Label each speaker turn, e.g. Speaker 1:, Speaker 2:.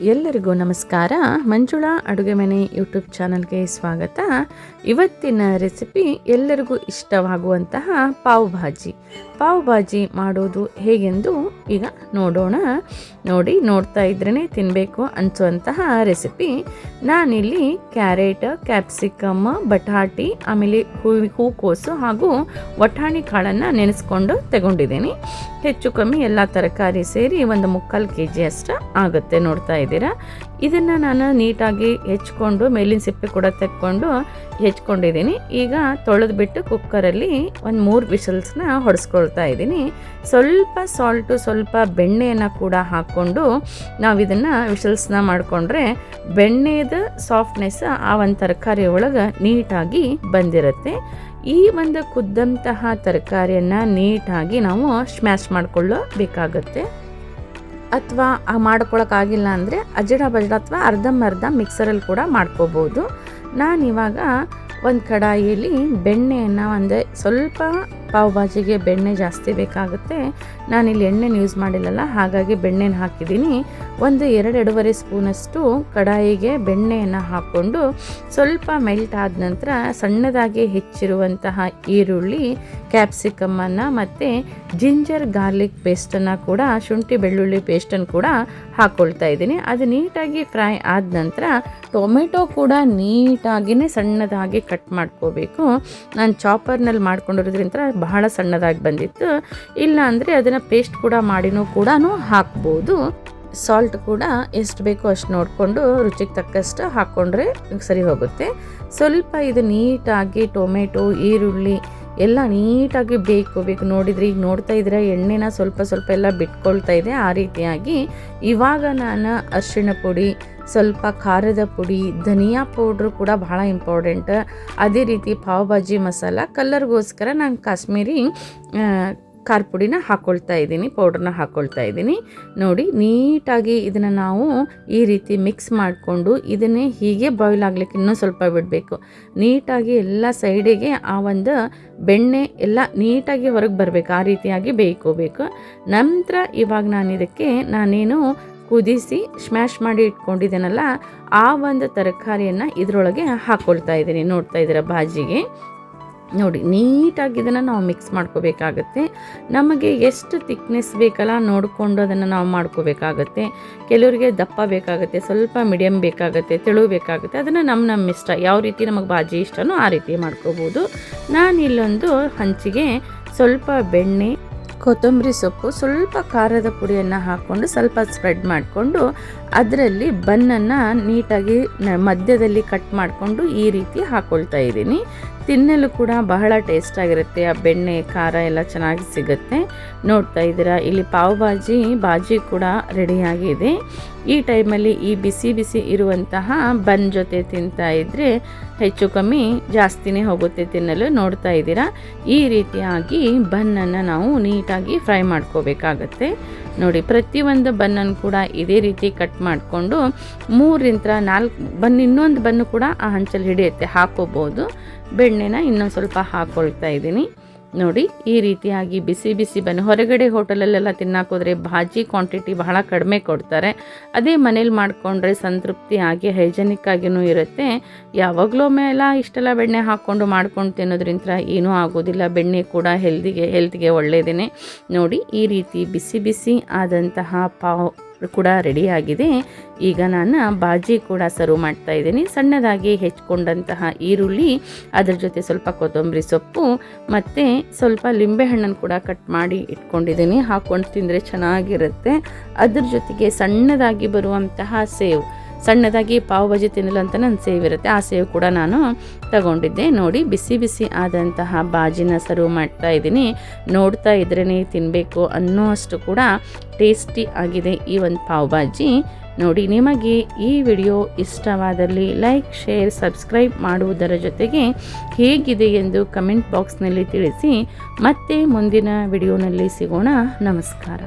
Speaker 1: ಎಲ್ಲರಿಗೂ ನಮಸ್ಕಾರ. ಮಂಜುಳಾ ಅಡುಗೆ ಮನೆ ಯೂಟ್ಯೂಬ್ ಚಾನಲ್ಗೆ ಸ್ವಾಗತ. ಇವತ್ತಿನ ರೆಸಿಪಿ ಎಲ್ಲರಿಗೂ ಇಷ್ಟವಾಗುವಂತಹ ಪಾವ್ ಭಾಜಿ. ಪಾವ್ ಭಾಜಿ ಮಾಡೋದು ಹೇಗೆಂದು ಈಗ ನೋಡೋಣ. ನೋಡಿ, ನೋಡ್ತಾ ಇದ್ರೇ ತಿನ್ನಬೇಕು ಅನಿಸುವಂತಹ ರೆಸಿಪಿ ನಾನಿಲ್ಲಿ ಕ್ಯಾರೆಟ್ ಕ್ಯಾಪ್ಸಿಕಮ್ ಬಟಾಟಿ, ಆಮೇಲೆ ಹೂವು ಹೂಕೋಸು ಹಾಗೂ ವಟಾಣಿ ಕಾಳನ್ನು ನೆನೆಸ್ಕೊಂಡು ತಗೊಂಡಿದ್ದೀನಿ. ಹೆಚ್ಚು ಕಮ್ಮಿ ಎಲ್ಲ ತರಕಾರಿ ಸೇರಿ ಒಂದು ಮುಕ್ಕಾಲು ಕೆ ಜಿ ಅಷ್ಟು ಆಗುತ್ತೆ ನೋಡ್ತಾ ಇದ್ದೀರಾ. ಇದನ್ನು ನಾನು ನೀಟಾಗಿ ಹೆಚ್ಕೊಂಡು, ಮೇಲಿನ ಸಿಪ್ಪೆ ಕೂಡ ತೆಕ್ಕೊಂಡು ಹೆಚ್ಕೊಂಡಿದ್ದೀನಿ. ಈಗ ತೊಳೆದ್ಬಿಟ್ಟು ಕುಕ್ಕರಲ್ಲಿ ಒಂದು ಮೂರು ವಿಷಲ್ಸ್ನ ಹೊಡೆಸ್ಕೊಳ್ತಾ ಇದ್ದೀನಿ. ಸ್ವಲ್ಪ ಸಾಲ್ಟು, ಸ್ವಲ್ಪ ಬೆಣ್ಣೆಯನ್ನು ಕೂಡ ಹಾಕ್ಕೊಂಡು ನಾವು ಇದನ್ನು ವಿಷಲ್ಸ್ನ ಮಾಡಿಕೊಂಡ್ರೆ ಬೆಣ್ಣೆದ ಸಾಫ್ಟ್ನೆಸ್ ಆ ಒಂದು ತರಕಾರಿ ಒಳಗೆ ನೀಟಾಗಿ ಬಂದಿರುತ್ತೆ. ಈ ಒಂದು ಕುದ್ದಂತಹ ತರಕಾರಿಯನ್ನು ನೀಟಾಗಿ ನಾವು ಸ್ಮ್ಯಾಶ್ ಮಾಡಿಕೊಳ್ಳಬೇಕಾಗತ್ತೆ. ಅಥವಾ ಮಾಡ್ಕೊಳಕ್ಕಾಗಿಲ್ಲ ಅಂದರೆ ಅಜಡ ಬಜಡ ಅಥವಾ ಅರ್ಧಂಬರ್ಧ ಮಿಕ್ಸರಲ್ಲಿ ಕೂಡ ಮಾಡ್ಕೋಬೋದು. ನಾನಿವಾಗ ಒಂದು ಕಡಾಯಿಯಲ್ಲಿ ಬೆಣ್ಣೆಯನ್ನು ಒಂದು ಸ್ವಲ್ಪ ಪಾವ್ ಭಾಜಿಗೆ ಬೆಣ್ಣೆ ಜಾಸ್ತಿ ಬೇಕಾಗುತ್ತೆ. ನಾನಿಲ್ಲಿ ಎಣ್ಣೆನ ಯೂಸ್ ಮಾಡಿಲ್ಲಲ್ಲ, ಹಾಗಾಗಿ ಬೆಣ್ಣೆನ ಹಾಕಿದ್ದೀನಿ. ಒಂದು ಎರಡೆರಡೂವರೆ ಸ್ಪೂನಷ್ಟು ಕಡಾಯಿಗೆ ಬೆಣ್ಣೆಯನ್ನು ಹಾಕ್ಕೊಂಡು ಸ್ವಲ್ಪ ಮೆಲ್ಟ್ ಆದ ನಂತರ ಸಣ್ಣದಾಗಿ ಹೆಚ್ಚಿರುವಂತಹ ಈರುಳ್ಳಿ ಕ್ಯಾಪ್ಸಿಕಮ್ಮನ್ನು ಮತ್ತು ಜಿಂಜರ್ ಗಾರ್ಲಿಕ್ ಪೇಸ್ಟನ್ನು ಕೂಡ, ಶುಂಠಿ ಬೆಳ್ಳುಳ್ಳಿ ಪೇಸ್ಟನ್ನು ಕೂಡ ಹಾಕ್ಕೊಳ್ತಾ ಇದ್ದೀನಿ. ಅದು ನೀಟಾಗಿ ಫ್ರೈ ಆದ ನಂತರ ಟೊಮೆಟೊ ಕೂಡ ನೀಟಾಗಿಯೇ ಸಣ್ಣದಾಗಿ ಕಟ್ ಮಾಡ್ಕೋಬೇಕು. ನಾನು ಚಾಪರ್ನಲ್ಲಿ ಮಾಡ್ಕೊಂಡಿರೋದ್ರಿಂದ ಬಹಳ ಸಣ್ಣದಾಗಿ ಬಂದಿತ್ತು. ಇಲ್ಲ ಅಂದರೆ ಅದನ್ನು ಪೇಸ್ಟ್ ಕೂಡ ಮಾಡಿನೂ ಕೂಡ ಹಾಕ್ಬೋದು. ಸಾಲ್ಟ್ ಕೂಡ ಎಷ್ಟು ಬೇಕೋ ಅಷ್ಟು ನೋಡಿಕೊಂಡು ರುಚಿಗೆ ತಕ್ಕಷ್ಟು ಹಾಕ್ಕೊಂಡ್ರೆ ಸರಿ ಹೋಗುತ್ತೆ. ಸ್ವಲ್ಪ ಇದು ನೀಟಾಗಿ ಟೊಮೆಟೊ, ಈರುಳ್ಳಿ ಎಲ್ಲ ನೀಟಾಗಿ ಬೇಕು ಬೇಕು. ನೋಡಿದರೆ ಈಗ ನೋಡ್ತಾ ಇದ್ರೆ ಎಣ್ಣೆನ ಸ್ವಲ್ಪ ಸ್ವಲ್ಪ ಎಲ್ಲ ಬಿಟ್ಕೊಳ್ತಾ ಇದೆ. ಆ ರೀತಿಯಾಗಿ ಇವಾಗ ನಾನು ಅರಿಶಿಣ ಪುಡಿ, ಸ್ವಲ್ಪ ಖಾರದ ಪುಡಿ, ಧನಿಯಾ ಪೌಡ್ರು ಕೂಡ ಭಾಳ ಇಂಪಾರ್ಟೆಂಟ್. ಅದೇ ರೀತಿ ಪಾವ್ ಭಾಜಿ ಮಸಾಲ, ಕಲ್ಲರ್ಗೋಸ್ಕರ ನಾನು ಕಾಶ್ಮೀರಿ ಖಾರ ಪುಡಿನ ಹಾಕ್ಕೊಳ್ತಾ ಇದ್ದೀನಿ ಪೌಡ್ರನ್ನ ಹಾಕ್ಕೊಳ್ತಾ ಇದ್ದೀನಿ. ನೋಡಿ, ನೀಟಾಗಿ ಇದನ್ನು ನಾವು ಈ ರೀತಿ ಮಿಕ್ಸ್ ಮಾಡಿಕೊಂಡು ಇದನ್ನೇ ಹೀಗೆ ಬಾಯ್ಲ್ ಆಗಲಿಕ್ಕೆ ಇನ್ನೂ ಸ್ವಲ್ಪ ಬಿಡಬೇಕು. ನೀಟಾಗಿ ಎಲ್ಲ ಸೈಡಿಗೆ ಆ ಒಂದು ಬೆಣ್ಣೆ ಎಲ್ಲ ನೀಟಾಗಿ ಹೊರಗೆ ಬರಬೇಕು, ಆ ರೀತಿಯಾಗಿ ಬೇಯ್ಕೋಬೇಕು. ನಂತರ ಇವಾಗ ನಾನು ಇದಕ್ಕೆ ನಾನೇನು ಕುದಿಸಿ ಸ್ಮ್ಯಾಶ್ ಮಾಡಿ ಇಟ್ಕೊಂಡಿದ್ದೇನಲ್ಲ ಆ ಒಂದು ತರಕಾರಿಯನ್ನು ಇದರೊಳಗೆ ಹಾಕ್ಕೊಳ್ತಾ ಇದ್ದೀನಿ. ನೋಡ್ತಾ ಇದ್ದೀರ ಭಾಜಿಗೆ ನೋಡಿ, ನೀಟಾಗಿ ಇದನ್ನು ನಾವು ಮಿಕ್ಸ್ ಮಾಡ್ಕೋಬೇಕಾಗತ್ತೆ. ನಮಗೆ ಎಷ್ಟು ತಿಕ್ನೆಸ್ ಬೇಕಲ್ಲ ನೋಡಿಕೊಂಡು ಅದನ್ನು ನಾವು ಮಾಡ್ಕೋಬೇಕಾಗತ್ತೆ. ಕೆಲವರಿಗೆ ದಪ್ಪ ಬೇಕಾಗುತ್ತೆ, ಸ್ವಲ್ಪ ಮೀಡಿಯಮ್ ಬೇಕಾಗುತ್ತೆ, ತೆಳು ಬೇಕಾಗುತ್ತೆ, ಅದನ್ನು ನಮ್ಮ ನಮ್ಮ ಇಷ್ಟ. ಯಾವ ರೀತಿ ನಮಗೆ ಬಾಜಿ ಇಷ್ಟನೋ ಆ ರೀತಿ ಮಾಡ್ಕೋಬೋದು. ನಾನು ಇಲ್ಲೊಂದು ಹಂಚಿಗೆ ಸ್ವಲ್ಪ ಬೆಣ್ಣೆ, ಕೊತ್ತಂಬರಿ ಸೊಪ್ಪು, ಸ್ವಲ್ಪ ಖಾರದ ಪುಡಿಯನ್ನು ಹಾಕ್ಕೊಂಡು ಸ್ವಲ್ಪ ಸ್ಪ್ರೆಡ್ ಮಾಡಿಕೊಂಡು ಅದರಲ್ಲಿ ಬನ್ನನ್ನು ನೀಟಾಗಿ ಮಧ್ಯದಲ್ಲಿ ಕಟ್ ಮಾಡಿಕೊಂಡು ಈ ರೀತಿ ಹಾಕ್ಕೊಳ್ತಾ ಇದ್ದೀನಿ. ತಿನ್ನಲು ಕೂಡ ಬಹಳ ಟೇಸ್ಟ್ ಆಗಿರುತ್ತೆ. ಆ ಬೆಣ್ಣೆ, ಖಾರ ಎಲ್ಲ ಚೆನ್ನಾಗಿ ಸಿಗುತ್ತೆ. ನೋಡ್ತಾ ಇದ್ದೀರಾ? ಇಲ್ಲಿ ಪಾವ್ ಭಾಜಿ ಬಾಜಿ ಕೂಡ ರೆಡಿಯಾಗಿದೆ ಈ ಟೈಮಲ್ಲಿ ಈ ಬಿಸಿ ಬಿಸಿ ಇರುವಂತಹ ಬನ್ ಜೊತೆ ತಿಂತಾ ಇದ್ದರೆ ಹೆಚ್ಚು ಕಮ್ಮಿ ಜಾಸ್ತಿನೇ ಹೋಗುತ್ತೆ ತಿನ್ನಲು. ನೋಡ್ತಾ ಇದ್ದೀರಾ? ಈ ರೀತಿಯಾಗಿ ಬನ್ನನ್ನು ನಾವು ನೀಟಾಗಿ ಫ್ರೈ ಮಾಡ್ಕೋಬೇಕಾಗತ್ತೆ. ನೋಡಿ, ಪ್ರತಿಯೊಂದು ಬನ್ನನ್ನು ಕೂಡ ಇದೇ ರೀತಿ ಕಟ್ ಮಾಡಿಕೊಂಡು ಮೂರಿಂದ ನಾಲ್ಕು ಬನ್, ಇನ್ನೊಂದು ಬನ್ನು ಕೂಡ ಆ ಹಂಚಲ್ಲಿ ಹಿಡಿಯುತ್ತೆ. ಹಾಕೋಬೋದು. ಬೆಣ್ಣೆನ ಇನ್ನೊಂದು ಸ್ವಲ್ಪ ಹಾಕ್ಕೊಳ್ತಾ ಇದ್ದೀನಿ. ನೋಡಿ, ಈ ರೀತಿಯಾಗಿ ಬಿಸಿ ಬಿಸಿ ಬನ್ನಿ. ಹೊರಗಡೆ ಹೋಟೆಲಲ್ಲೆಲ್ಲ ತಿನ್ನಾಕೋದ್ರೆ ಭಾಜಿ ಕ್ವಾಂಟಿಟಿ ಬಹಳ ಕಡಿಮೆ ಕೊಡ್ತಾರೆ. ಅದೇ ಮನೇಲಿ ಮಾಡಿಕೊಂಡ್ರೆ ಸಂತೃಪ್ತಿ ಆಗಿ ಹೈಜೆನಿಕ್ ಆಗಿನೂ ಇರುತ್ತೆ. ಯಾವಾಗಲೂ ಮೇಲ ಇಷ್ಟೆಲ್ಲ ಬೆಣ್ಣೆ ಹಾಕ್ಕೊಂಡು ಮಾಡ್ಕೊಂಡು ತಿನ್ನೋದ್ರಿಂದ ಏನೂ ಆಗೋದಿಲ್ಲ. ಬೆಣ್ಣೆ ಕೂಡ ಹೆಲ್ದಿಗೆ ಹೆಲ್ತ್ಗೆ ಒಳ್ಳೆಯದೇ ನೋಡಿ, ಈ ರೀತಿ ಬಿಸಿ ಬಿಸಿ ಆದಂತಹ ಪಾವ್ ಕೂಡ ರೆಡಿಯಾಗಿದೆ ಈಗ ನಾನು ಬಾಜಿ ಕೂಡ ಸರ್ವ್ ಮಾಡ್ತಾ ಇದ್ದೀನಿ. ಸಣ್ಣದಾಗಿ ಹೆಚ್ಕೊಂಡಂತಹ ಈರುಳ್ಳಿ, ಅದರ ಜೊತೆ ಸ್ವಲ್ಪ ಕೊತ್ತಂಬರಿ ಸೊಪ್ಪು, ಮತ್ತು ಸ್ವಲ್ಪ ಲಿಂಬೆಹಣ್ಣನ್ನು ಕೂಡ ಕಟ್ ಮಾಡಿ ಇಟ್ಕೊಂಡಿದ್ದೀನಿ. ಹಾಕ್ಕೊಂಡು ತಿಂದರೆ ಚೆನ್ನಾಗಿರುತ್ತೆ. ಅದ್ರ ಜೊತೆಗೆ ಸಣ್ಣದಾಗಿ ಬರುವಂತಹ ಸೇವ್. ಸಣ್ಣದಾಗಿ ಪಾವ್ ಭಾಜಿ ತಿನ್ನಲು ಅಂತ ನನ್ನ ಸೇವ್ ಇರುತ್ತೆ ಆ ಸೇವ್ ಕೂಡ ನಾನು ತಗೊಂಡಿದ್ದೆ. ನೋಡಿ, ಬಿಸಿ ಬಿಸಿ ಆದಂತಹ ಬಾಜಿನ ಸರ್ವ್ ಮಾಡ್ತಾ ಇದ್ದೀನಿ. ನೋಡ್ತಾ ಇದ್ರೇ ತಿನ್ನಬೇಕು ಅನ್ನೋ ಅಷ್ಟು ಕೂಡ ಟೇಸ್ಟಿ ಆಗಿದೆ ಈ ಒಂದು ಪಾವ್ ಬಾಜಿ ನೋಡಿ, ನಿಮಗೆ ಈ ವಿಡಿಯೋ ಇಷ್ಟವಾದಲ್ಲಿ ಲೈಕ್, ಶೇರ್, ಸಬ್ಸ್ಕ್ರೈಬ್ ಮಾಡುವುದರ ಜೊತೆಗೆ ಹೇಗಿದೆ ಎಂದು ಕಮೆಂಟ್ ಬಾಕ್ಸ್ನಲ್ಲಿ ತಿಳಿಸಿ. ಮತ್ತೆ ಮುಂದಿನ ವಿಡಿಯೋನಲ್ಲಿ ಸಿಗೋಣ. ನಮಸ್ಕಾರ.